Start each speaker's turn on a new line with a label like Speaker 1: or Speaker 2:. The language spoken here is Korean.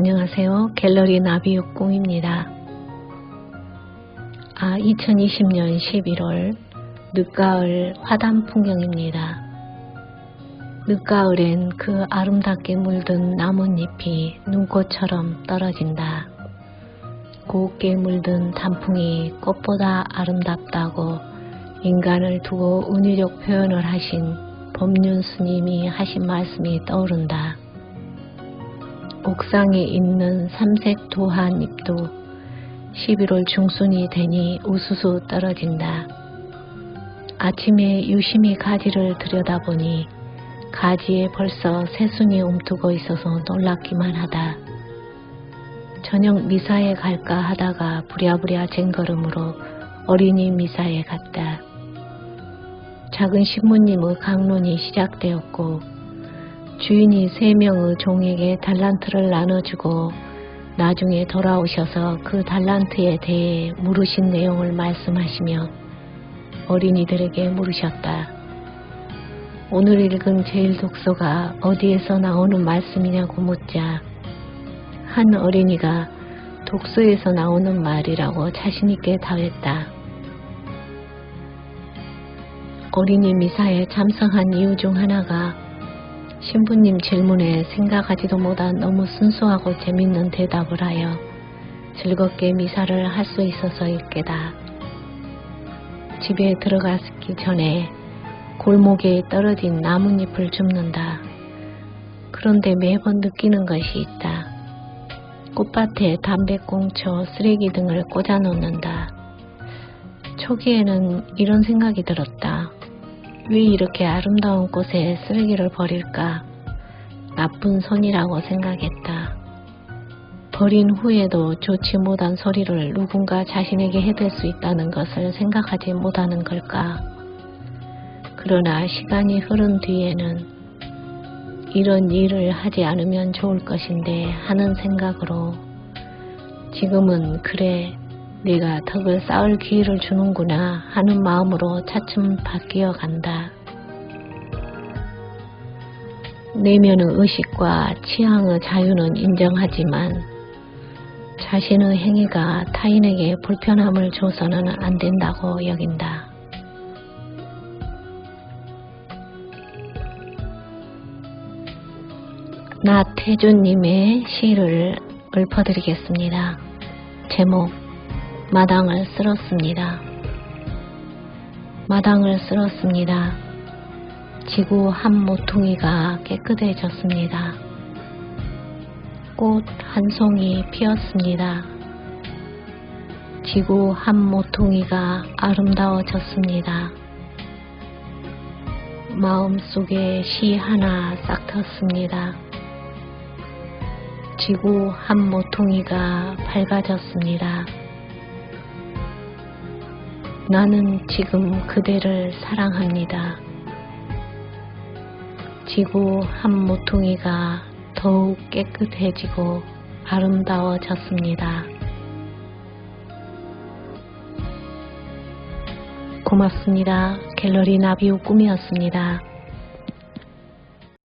Speaker 1: 안녕하세요. 갤러리 나비육 꿈입니다. 아, 2020년 11월 늦가을 화단 풍경입니다. 늦가을엔 그 아름답게 물든 나뭇잎이 눈꽃처럼 떨어진다. 곱게 물든 단풍이 꽃보다 아름답다고 인간을 두고 은유적 표현을 하신 법륜 스님이 하신 말씀이 떠오른다. 옥상에 있는 삼색 도한 잎도 11월 중순이 되니 우수수 떨어진다. 아침에 유심히 가지를 들여다보니 가지에 벌써 새순이 움트고 있어서 놀랍기만 하다. 저녁 미사에 갈까 하다가 부랴부랴 쟁걸음으로 어린이 미사에 갔다. 작은 신부님의 강론이 시작되었고 주인이 세 명의 종에게 달란트를 나눠주고 나중에 돌아오셔서 그 달란트에 대해 물으신 내용을 말씀하시며 어린이들에게 물으셨다. 오늘 읽은 제일 독서가 어디에서 나오는 말씀이냐고 묻자 한 어린이가 독서에서 나오는 말이라고 자신있게 답했다. 어린이 미사에 참석한 이유 중 하나가 신부님 질문에 생각하지도 못한 너무 순수하고 재밌는 대답을 하여 즐겁게 미사를 할 수 있어서일 게다. 집에 들어가기 전에 골목에 떨어진 나뭇잎을 줍는다. 그런데 매번 느끼는 것이 있다. 꽃밭에 담배꽁초, 쓰레기 등을 꽂아 놓는다. 초기에는 이런 생각이 들었다. 왜 이렇게 아름다운 꽃에 쓰레기를 버릴까? 나쁜 손이라고 생각했다. 버린 후에도 좋지 못한 소리를 누군가 자신에게 해댈 수 있다는 것을 생각하지 못하는 걸까? 그러나 시간이 흐른 뒤에는 이런 일을 하지 않으면 좋을 것인데 하는 생각으로 지금은 그래 내가 덕을 쌓을 기회를 주는구나 하는 마음으로 차츰 바뀌어 간다. 내면의 의식과 취향의 자유는 인정하지만 자신의 행위가 타인에게 불편함을 줘서는 안 된다고 여긴다. 나태주님의 시를 읊어드리겠습니다. 제목 마당을 쓸었습니다. 마당을 쓸었습니다. 지구 한 모퉁이가 깨끗해졌습니다. 꽃 한 송이 피었습니다. 지구 한 모퉁이가 아름다워졌습니다. 마음속에 시 하나 싹 텄습니다. 지구 한 모퉁이가 밝아졌습니다. 나는 지금 그대를 사랑합니다. 지구 한 모퉁이가 더욱 깨끗해지고 아름다워졌습니다. 고맙습니다. 갤러리 나비우 꿈이었습니다.